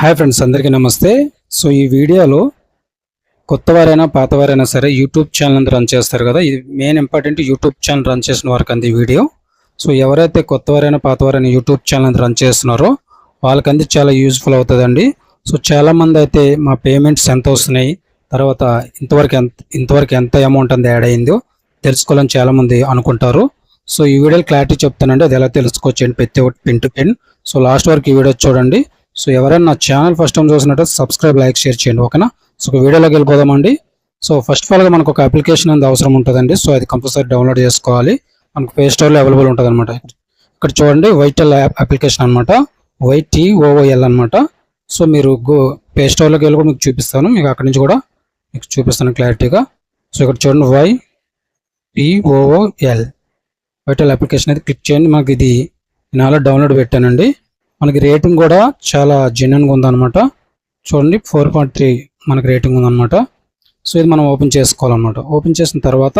Hi friends అందరికీ నమస్తే. So ఈ వీడియోలో కొత్తవారైనా పాతవారైనా సరే యూట్యూబ్ ఛానల్ రన్ చేస్తారు కదా ఇది main important YouTube channel run చేసిన వారికి అంది వీడియో. సో ఎవరైతే కొత్తవారైనా పాతవారైనా యూట్యూబ్ ఛానల్ రన్ చేస్తున్నారో వాళ్ళకంది చాలా యూజ్ఫుల్ అవుతుందండి. సో చాలామంది అయితే మా పేమెంట్స్ ఎంత వస్తున్నాయి తర్వాత ఇంతవరకు ఎంత ఇంతవరకు ఎంత అమౌంట్ అంది యాడ్ అయిందో తెలుసుకోవాలని చాలామంది అనుకుంటారు. సో ఈ వీడియోలో క్లారిటీ చెప్తానండి అది ఎలా తెలుసుకోవచ్చండి ప్రతి ఒక్కటి pin to pin so last వరకు ఈ వీడియో చూడండి. సో ఎవరైనా నా ఛానల్ ఫస్ట్ టైం చూసినట్టు సబ్స్క్రైబ్ లైక్ షేర్ చేయండి ఓకేనా సో ఒక వీడియోలోకి వెళ్ళిపోదామండి. సో ఫస్ట్ ఆఫ్ ఆల్గా మనకు ఒక అప్లికేషన్ అనేది అవసరం ఉంటుందండి. సో అది కంపల్సరీ డౌన్లోడ్ చేసుకోవాలి. మనకు ప్లే స్టోర్లో అవైలబుల్ ఉంటుంది అనమాట ఇక్కడ చూడండి వైటల్ యాప్ అప్లికేషన్ అనమాట వైటీఓఓఎల్ అనమాట సో మీరు గో ప్లే స్టోర్లోకి వెళ్ళి కూడా మీకు చూపిస్తాను. మీకు అక్కడి నుంచి కూడా మీకు చూపిస్తాను క్లారిటీగా సో ఇక్కడ చూడండి వై పిఓఓఎల్ వైటల్ అప్లికేషన్ అయితే క్లిక్ చేయండి. మాకు ఇది నేను అలా డౌన్లోడ్ పెట్టానండి. మనకి రేటింగ్ కూడా చాలా జెన్యున్గా ఉందన్నమాట. చూడండి ఫోర్ పాయింట్ త్రీ మనకి రేటింగ్ ఉందన్నమాట. సో ఇది మనం ఓపెన్ చేసుకోవాలన్నమాట. ఓపెన్ చేసిన తర్వాత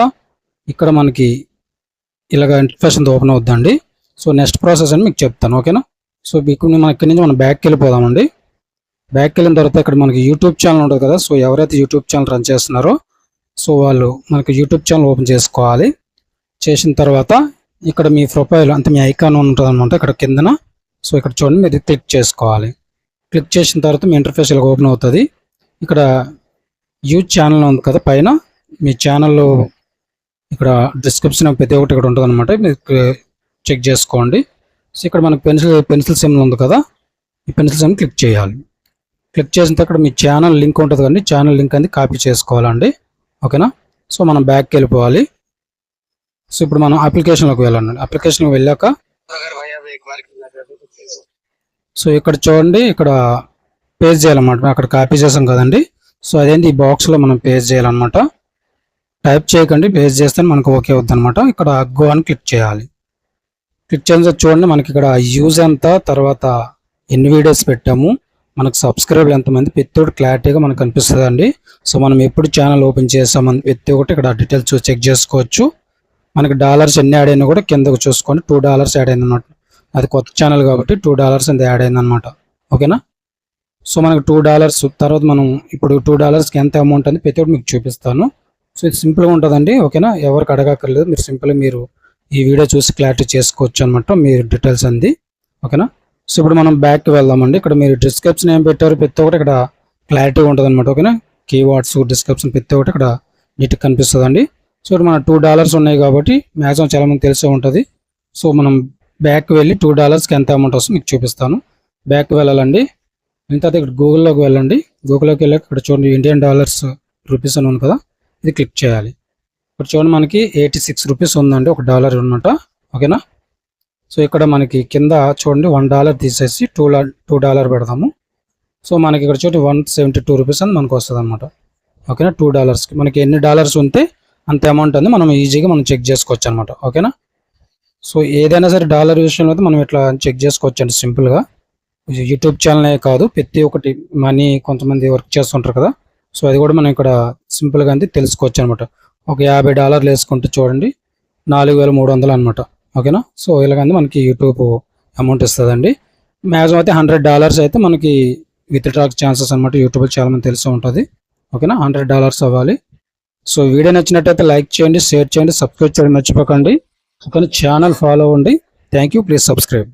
ఇక్కడ మనకి ఇలాగ ఇంటర్ఫేస్ ఓపెన్ అవుద్దండి. సో నెక్స్ట్ ప్రాసెస్ అని మీకు చెప్తాను ఓకేనా సో మీకు మనం ఇక్కడి నుంచి మనం బ్యాక్కి వెళ్ళిపోదామండి. బ్యాక్కి వెళ్ళిన తర్వాత ఇక్కడ మనకి యూట్యూబ్ ఛానల్ ఉంటుంది కదా? సో ఎవరైతే యూట్యూబ్ ఛానల్ రన్ చేస్తున్నారో సో వాళ్ళు మనకి యూట్యూబ్ ఛానల్ ఓపెన్ చేసుకోవాలి. చేసిన తర్వాత ఇక్కడ మీ ప్రొఫైల్ అంటే మీ ఐకాన్ ఉంటుంది అనమాట ఇక్కడ కిందన. సో ఇక్కడ చూడండి మీరు క్లిక్ చేసుకోవాలి. క్లిక్ చేసిన తర్వాత మీ ఇంటర్ఫేస్ ఇలా ఓపెన్ అవుతుంది. ఇక్కడ యూజ్ ఛానల్ ఉంది కదా పైన. మీ ఛానల్లో ఇక్కడ డిస్క్రిప్షన్ ప్రతి ఒక్కటి ఇక్కడ ఉంటుంది అనమాట మీరు చెక్ చేసుకోండి. సో ఇక్కడ మనకు పెన్సిల్ పెన్సిల్ సిమ్ ఉంది కదా. ఈ పెన్సిల్ సిమ్ క్లిక్ చేయాలి. క్లిక్ చేసిన తర్వాత ఇక్కడ మీ ఛానల్ లింక్ ఉంటుంది కదండి. ఛానల్ లింక్ అనేది కాపీ చేసుకోవాలండి. ఓకేనా? సో మనం బ్యాక్కి వెళ్ళిపోవాలి. సో ఇప్పుడు మనం అప్లికేషన్లోకి వెళ్ళాలండి. అప్లికేషన్కి వెళ్ళాక సో ఇక్కడ చూడండి ఇక్కడ పేజ్ చేయాలన్నమాట. అక్కడ కాపీ చేసాం కదండి. సో అదేంటి ఈ బాక్స్లో మనం పేజ్ చేయాలన్నమాట. టైప్ చేయకండి పేజ్ చేస్తే మనకు ఓకే అవుద్దన్నమాట. ఇక్కడ గో అని క్లిక్ చేయాలి. క్లిక్ చేసిన చూడండి మనకి ఇక్కడ యూజ్ ఎంత తర్వాత ఎన్ని వీడియోస్ పెట్టాము. మనకు సబ్స్క్రైబర్ ఎంతమంది ప్రతి ఒక్కటి క్లారిటీగా మనకు కనిపిస్తుంది అండి సో మనం ఎప్పుడు ఛానల్ ఓపెన్ చేసామని ప్రతి ఒక్కటి ఇక్కడ డీటెయిల్స్ చెక్ చేసుకోవచ్చు. మనకి డాలర్స్ ఎన్ని యాడ్ అయినా కూడా కిందకు చూసుకోండి. టూ డాలర్స్ యాడ్ అయినట్టు అది కొత్త ఛానల్ కాబట్టి టూ డాలర్స్ అంత యాడ్ అయింది అనమాట ఓకేనా? సో మనకు టూ డాలర్స్ తర్వాత మనం ఇప్పుడు టూ డాలర్స్కి ఎంత అమౌంట్ అని ప్రతి ఒక్కటి మీకు చూపిస్తాను. సో ఇది సింపుల్గా ఉంటుందండి ఓకేనా? ఎవరికి అడగక్కర్లేదు మీరు సింపుల్గా మీరు ఈ వీడియో చూసి క్లారిటీ చేసుకోవచ్చు అనమాట మీరు డీటెయిల్స్ అంది ఓకేనా? సో ఇప్పుడు మనం బ్యాక్కి వెళ్దామండి. ఇక్కడ మీరు డిస్క్రిప్షన్ ఏం పెట్టారు ప్రతి ఒక్కటి ఇక్కడ క్లారిటీ ఉంటుంది అనమాట ఓకేనా? కీవర్డ్స్ డిస్క్రిప్షన్ ప్రతి ఒక్కటి ఇక్కడ నీట్గా కనిపిస్తుందండి. సో ఇప్పుడు మన టూ డాలర్స్ ఉన్నాయి కాబట్టి మ్యాక్సిమం చాలామంది తెలిసే ఉంటుంది. సో మనం బ్యాక్ వెళ్ళి టూ డాలర్స్కి ఎంత అమౌంట్ వస్తుంది మీకు చూపిస్తాను. బ్యాక్ వెళ్ళాలండి. ఇంత ఇక్కడ గూగుల్లోకి వెళ్ళండి. గూగుల్లోకి వెళ్ళాక ఇక్కడ చూడండి ఇండియన్ డాలర్స్ రూపీస్ అని ఉంది కదా. ఇది క్లిక్ చేయాలి. ఇక్కడ చూడండి మనకి ఎయిటీ సిక్స్ రూపీస్ ఉందండి. ఒక డాలర్ ఉన్నట. ఓకేనా సో ఇక్కడ మనకి కింద చూడండి వన్ డాలర్ తీసేసి టూ టూ డాలర్ పెడదాము. సో మనకి ఇక్కడ చూడండి వన్ సెవెంటీ టూ రూపీస్ అని మనకు వస్తుంది అనమాట ఓకేనా టూ డాలర్స్కి మనకి ఎన్ని డాలర్స్ ఉంటే అంత అమౌంట్ అని మనం ఈజీగా మనం చెక్ చేసుకోవచ్చు అనమాట ఓకేనా సో ఏదైనా సరే డాలర్ విషయంలో అయితే మనం ఇట్లా చెక్ చేసుకోవచ్చు అండి సింపుల్గా. యూట్యూబ్ ఛానలే కాదు ప్రతి ఒక్కటి మనీ కొంతమంది వర్క్ చేస్తుంటారు కదా. సో అది కూడా మనం ఇక్కడ సింపుల్గా అంతే తెలుసుకోవచ్చు అనమాట ఒక యాభై డాలర్లు వేసుకుంటే చూడండి నాలుగు వేల మూడు వందలు అనమాట. ఓకేనా? సో ఇలాగంది మనకి యూట్యూబ్ అమౌంట్ ఇస్తుందండి. మ్యాక్సిమం అయితే హండ్రెడ్ డాలర్స్ అయితే మనకి విత్ డ్రాక్ ఛాన్సెస్ అనమాట యూట్యూబ్ చాలా మంది తెలిసి ఉంటుంది. ఓకేనా? హండ్రెడ్ డాలర్స్ అవ్వాలి. సో వీడియో నచ్చినట్టయితే లైక్ చేయండి షేర్ చేయండి సబ్స్క్రైబ్ చేయడం మర్చిపోకండి. ఒక ఛానల్ ఫాలో అవ్వండి. Thank you please subscribe